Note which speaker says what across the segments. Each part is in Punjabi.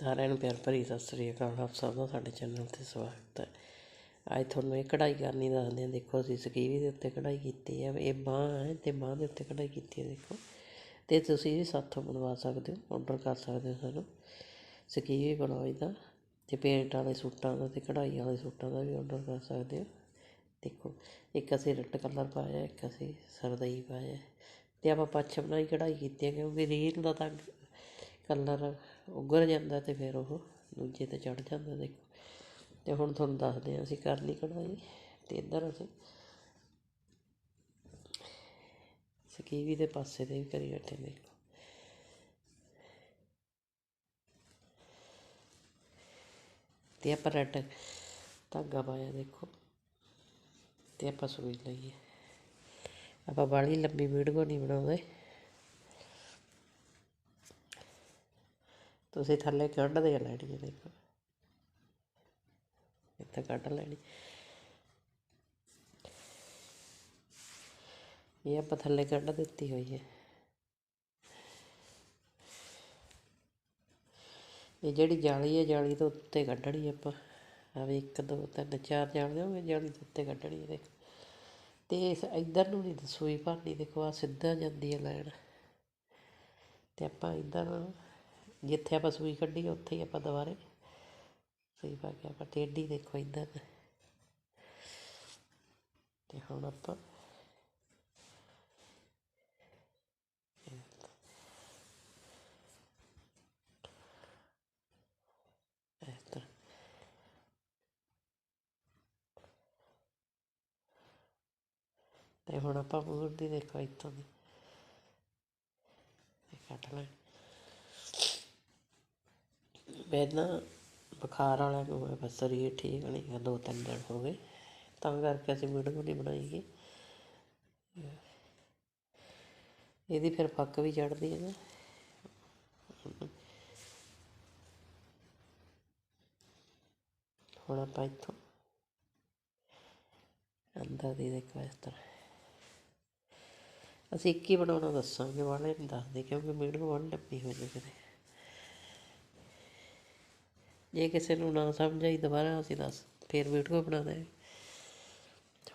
Speaker 1: ਸਾਰਿਆਂ ਨੂੰ ਪਿਆਰ ਭਰੀ ਸਤਿ ਸ੍ਰੀ ਅਕਾਲ, ਆਪ ਸਭ ਦਾ ਸਾਡੇ ਚੈਨਲ ਤੇ ਸਵਾਗਤ ਹੈ। ਅੱਜ ਤੁਹਾਨੂੰ ਇਹ ਕਢਾਈ ਕਰਨੀ ਦੱਸਦੇ ਹਾਂ। ਦੇਖੋ, ਅਸੀਂ ਸਕੀਵੀ ਦੇ ਉੱਤੇ ਕਢਾਈ ਕੀਤੀ ਹੈ। ਇਹ ਬਾਂਹ ਹੈ ਤੇ ਬਾਂਹ ਦੇ ਉੱਤੇ ਕਢਾਈ ਕੀਤੀ ਹੈ, ਦੇਖੋ। ਤੇ ਤੁਸੀਂ ਵੀ ਸਾਥੋਂ ਬਣਵਾ ਸਕਦੇ ਹੋ ਆਰਡਰ ਕਰ ਸਕਦੇ ਹੋ ਸਾਨੂੰ। ਸਕੀਵੀ ਬਲੌਜ ਦਾ ਤੇ ਪੇਂਟ ਵਾਲੇ ਸੂਟਾਂ ਦਾ ਤੇ ਕਢਾਈ ਵਾਲੇ ਸੂਟਾਂ ਦਾ ਵੀ ਆਰਡਰ ਕਰ ਸਕਦੇ ਹੋ। ਦੇਖੋ, ਇੱਕ ਅਸੀਂ ਰੈੱਡ ਕਲਰ ਪਾਇਆ, ਇੱਕ ਅਸੀਂ ਸਰਦਈ ਪਾਇਆ। ਤੇ ਆਪਾਂ ਪੱਛਮ ਨਾਲ ਹੀ ਕਢਾਈ ਕੀਤੀ ਹੈ, ਕਿਉਂਕਿ ਰੀਲ ਦਾ ਤਾਂ ਕਲਰ ਉਗਰ ਜਾਂਦਾ ਤੇ ਫਿਰ ਉਹ ਦੂਜੇ ਤੇ ਚੜ੍ਹ ਜਾਂਦਾ, ਦੇਖੋ। ਅਤੇ ਹੁਣ ਤੁਹਾਨੂੰ ਦੱਸਦੇ ਹਾਂ ਅਸੀਂ ਕਰਨੀ ਲਈ ਕਢਾਈ ਤੇ ਇੱਧਰ ਅਸੀਂ ਸਕੀਵੀ ਦੇ ਪਾਸੇ ਤੇ ਵੀ ਕਰੀ ਬੈਠੇ ਦੇਖੋ ਤੇ ਆਪਾਂ ਰੈੱਡ ਧਾਗਾ ਪਾਇਆ, ਦੇਖੋ। ਤੇ ਆਪਾਂ ਸੂਈ ਲਈਏ। ਆਪਾਂ ਬਾਹਲੀ ਲੰਬੀ ਵੀਡੀਓ ਨਹੀਂ ਬਣਾਉਂਦੇ। ਤੁਸੀਂ ਥੱਲੇ ਕੱਢਦੇ ਲੈਣੀ ਹੈ ਦੇਖੋ। ਇੱਥੇ ਕੱਢ ਲੈਣੀ। ਇਹ ਆਪਾਂ ਥੱਲੇ ਕੱਢ ਦਿੱਤੀ ਹੋਈ ਹੈ। ਇਹ ਜਿਹੜੀ ਜਾਲੀ ਹੈ, ਜਾਲੀ ਤੋਂ ਉੱਤੇ ਕੱਢਣੀ ਆਪਾਂ। ਆ ਵੀ 1 2 3 4 ਜਾਲੀਆਂ ਹੋਵੇ ਜਾਲੀ ਦੇ ਉੱਤੇ ਕੱਢਣੀ ਹੈ, ਦੇਖੋ। ਤੇ ਇਸ ਇੱਧਰ ਨੂੰ ਨਹੀਂ, ਸੂਈ ਭਰਨੀ ਦੇਖੋ ਆ ਸਿੱਧਾ ਜਾਂਦੀ ਹੈ ਲਾਈਨ। ਤੇ ਆਪਾਂ ਇੱਧਰ ਜਿੱਥੇ ਆਪਾਂ ਸੂਈ ਕੱਢੀ ਉੱਥੇ ਹੀ ਆਪਾਂ ਦੁਬਾਰੇ ਸੂਈ ਪਾ ਕੇ ਆਪਾਂ ਟੇਢੀ ਦੇਖੋ ਇੱਧਰ। ਤੇ ਹੁਣ ਆਪਾਂ ਤੇ ਹੁਣ ਆਪਾਂ ਮੂਰ ਦੀ ਦੇਖੋ ਇੱਥੋਂ ਦੀ। ਕੱਟ ਲੈ ਮੈਂ ਨਾ ਬੁਖਾਰ ਵਾਲਾ ਬਸ ਸਰੀਰ ਠੀਕ ਨਹੀਂ ਹੈ ਦੋ ਤਿੰਨ ਦਿਨ ਹੋ ਗਏ। ਤਾਂ ਕਰਕੇ ਅਸੀਂ ਵੀਡੀਓ ਨਹੀਂ ਬਣਾਈ ਗੀ ਇਹਦੀ ਫਿਰ ਫੱਕ ਵੀ ਚੜਦੀ ਹੈ ਨਾ। ਹੁਣ ਆਪਾਂ ਇੱਥੋਂ ਅੰਦਰ ਦੀ ਦੇਖੋ ਇਸ ਤਰ੍ਹਾਂ। ਅਸੀਂ ਇੱਕ ਹੀ ਬਣਾਉਣਾ ਦੱਸਾਂਗੇ ਵਾਲੇ ਨਹੀਂ ਦੱਸਦੇ, ਕਿਉਂਕਿ ਵੀਡੀਓ ਵਾਲੀ ਲੰਬੀ ਹੋ ਜਾਵੇ ਜੇ ਕਿਸੇ ਨੂੰ ਨਾ ਸਮਝ ਆਈ ਦੁਬਾਰਾ ਅਸੀਂ ਦੱਸ, ਫਿਰ ਵੀਡੀਓ ਬਣਾ ਦੇ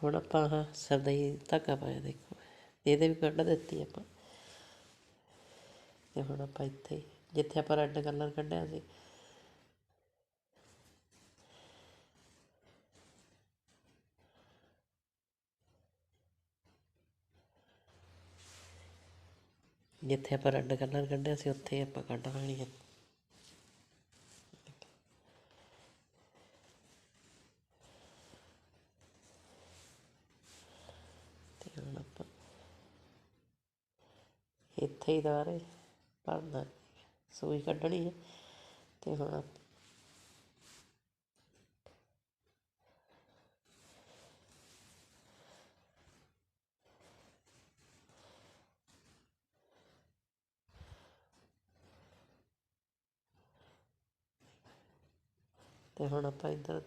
Speaker 1: ਹੁਣ ਆਪਾਂ ਆਹ ਸਰਦਈ ਧਾਗਾ ਪਾਇਆ ਦੇਖੋ। ਇਹਦੇ ਵੀ ਕੱਢ ਦਿੱਤੀ ਆਪਾਂ। ਤੇ ਹੁਣ ਆਪਾਂ ਇੱਥੇ, ਜਿੱਥੇ ਆਪਾਂ ਰੈੱਡ ਕਲਰ ਕੱਢਿਆ ਸੀ। ਜਿੱਥੇ ਆਪਾਂ ਰੈੱਡ ਕਲਰ ਕੱਢਿਆ ਸੀ, ਉੱਥੇ ਆਪਾਂ ਕੱਢ ਲੈਣੀ ਹੈ ਤੇ ਹੁਣ ਆਪਾਂ ਇੱਥੇ ਹੀ ਦੁਬਾਰੇ ਭਰਨਾ ਸੂਈ ਕੱਢਣੀ ਹੈ ਤੇ ਹੁਣ ਤੇ ਹੁਣ ਆਪਾਂ ਇੱਧਰ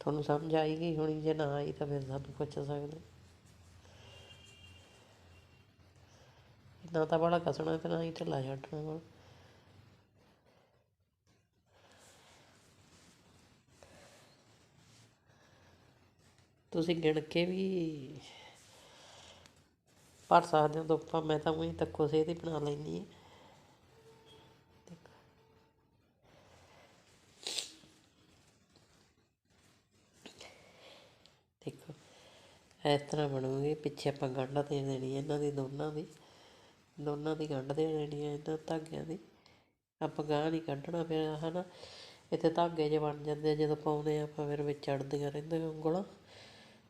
Speaker 1: ਤੁਹਾਨੂੰ ਸਮਝ ਆਈ ਗਈ ਹੋਣੀ ਜੇ ਨਾ ਆਈ ਤਾਂ ਫਿਰ ਸਾਨੂੰ ਪੁੱਛ ਸਕਦੇ। ਨਾ ਤਾਂ ਬੜਾ ਕਸਣਾ ਤੇ ਨਾ ਹੀ ਢਿੱਲਾ ਛੱਡਣਾ ਵਾ। ਤੁਸੀਂ ਗਿਣ ਕੇ ਵੀ ਭਰ ਸਕਦੇ ਹੋ ਦੋਪਾ ਮੈਂ ਤਾਂ ਉਹੀ ਤੱਕੋ ਸੇ ਹੀ ਬਣਾ ਲੈਂਦੀ ਹਾਂ ਦੇਖੋ ਇਸ ਤਰ੍ਹਾਂ ਬਣੂਗੀ, ਪਿੱਛੇ ਆਪਾਂ ਗੰਢ ਦੇ ਦੇਣੀ ਹੈ ਇਹਨਾਂ ਦੀ, ਦੋਨਾਂ ਦੀ। ਦੋਨਾਂ ਦੀ ਗੰਢ ਦੇ ਦੇਣੀ ਹੈ ਇਹਨਾਂ ਧਾਗਿਆਂ ਦੀ। ਆਪਾਂ ਗਾਹ ਨਹੀਂ ਕੱਢਣਾ ਫਿਰ, ਹਨਾ? ਇੱਥੇ ਧਾਗੇ ਜੇ ਬਣ ਜਾਂਦੇ ਆ, ਜਦੋਂ ਪਾਉਂਦੇ ਆ ਆਪਾਂ ਫਿਰ ਵਿੱਚ ਚੜਦੀਆਂ ਰਹਿੰਦੀਆਂ ਉਂਗਲਾਂ।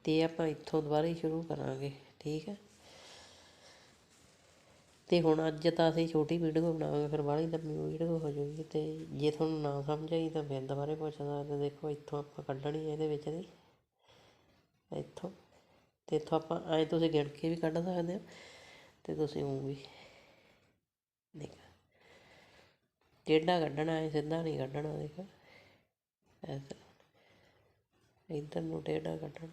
Speaker 1: ਤੇ ਆਪਾਂ ਇੱਥੋਂ ਦੁਬਾਰਾ ਹੀ ਸ਼ੁਰੂ ਕਰਾਂਗੇ, ਠੀਕ ਹੈ? ਤੇ ਹੁਣ ਅੱਜ ਤਾਂ ਅਸੀਂ ਛੋਟੀ ਵੀਡੀਓ ਬਣਾਵਾਂਗੇ, ਫਿਰ ਬਾਹਲੀ ਲੰਮੀ ਵੀਡੀਓ ਹੋ ਜਾਊਗੀ। ਤੇ ਜੇ ਤੁਹਾਨੂੰ ਨਾ ਸਮਝ ਆਈ ਤਾਂ ਫਿਰ ਦੁਬਾਰੇ ਪੁੱਛ ਸਕਦੇ ਦੇਖੋ ਇੱਥੋਂ ਆਪਾਂ ਕੱਢਣੀ ਹੈ ਇਹਦੇ ਵਿੱਚ ਦੀ। ਇੱਥੋਂ। ਤੇ ਇੱਥੋਂ ਆਪਾਂ ਐਂ ਤੁਸੀਂ ਗਿਣ ਕੇ ਵੀ ਕੱਢ ਸਕਦੇ ਹੋ ਤੇ ਤੁਸੀਂ ਉਹ ਵੀ ਦੇਖ। ਟੇਢਾ ਕੱਢਣਾ ਹੈ, ਸਿੱਧਾ ਨਹੀਂ ਕੱਢਣਾ ਦੇਖ। ਐਸਾ। ਇੱਧਰ ਨੂੰ ਟੇਢਾ ਕੱਢਣਾ,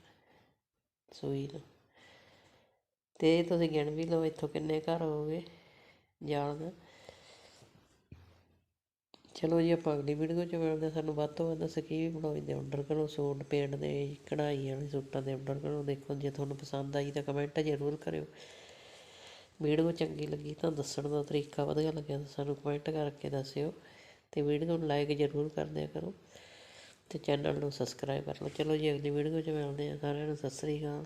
Speaker 1: ਸੂਈ ਨੂੰ। ਤੇ ਤੁਸੀਂ ਗਿਣ ਵੀ ਲਓ, ਇੱਥੋਂ ਕਿੰਨੇ ਘਰ ਹੋ ਗਏ ਜਾਲ ਦਾ। ਚਲੋ ਜੀ, ਆਪਾਂ ਅਗਲੀ ਵੀਡੀਓ 'ਚ ਮਿਲਦੇ ਹਾਂ। ਸਾਨੂੰ ਵੱਧ ਤੋਂ ਵੱਧ ਸਕੀਵ ਬਣਾਉਣ ਦੇ ਆਰਡਰ ਕਰੋ ਸੂਟ, ਪੇਂਟ ਦੇ, ਕਢਾਈ ਵਾਲੇ ਸੂਟਾਂ ਦੇ ਆਰਡਰ ਕਰੋ ਦੇਖੋ। ਜੇ ਤੁਹਾਨੂੰ ਪਸੰਦ ਆਈ ਤਾਂ ਕਮੈਂਟ ਜ਼ਰੂਰ ਕਰਿਓ। ਵੀਡੀਓ ਚੰਗੀ ਲੱਗੀ ਤਾਂ ਦੱਸਣ ਦਾ ਤਰੀਕਾ ਵਧੀਆ ਲੱਗਿਆ ਤਾਂ ਸਾਨੂੰ ਕਮੈਂਟ ਕਰਕੇ ਦੱਸਿਓ। ਤੇ ਵੀਡੀਓ ਨੂੰ ਲਾਈਕ ਜ਼ਰੂਰ ਕਰ ਦਿਆ ਕਰੋ। ਤੇ ਚੈਨਲ ਨੂੰ ਸਬਸਕ੍ਰਾਈਬ ਕਰ ਲਓ। ਚਲੋ ਜੀ, ਅਗਲੀ ਵੀਡੀਓ 'ਚ ਮਿਲਦੇ ਹਾਂ। ਸਾਰਿਆਂ ਨੂੰ ਸਤਿ ਸ੍ਰੀ ਅਕਾਲ।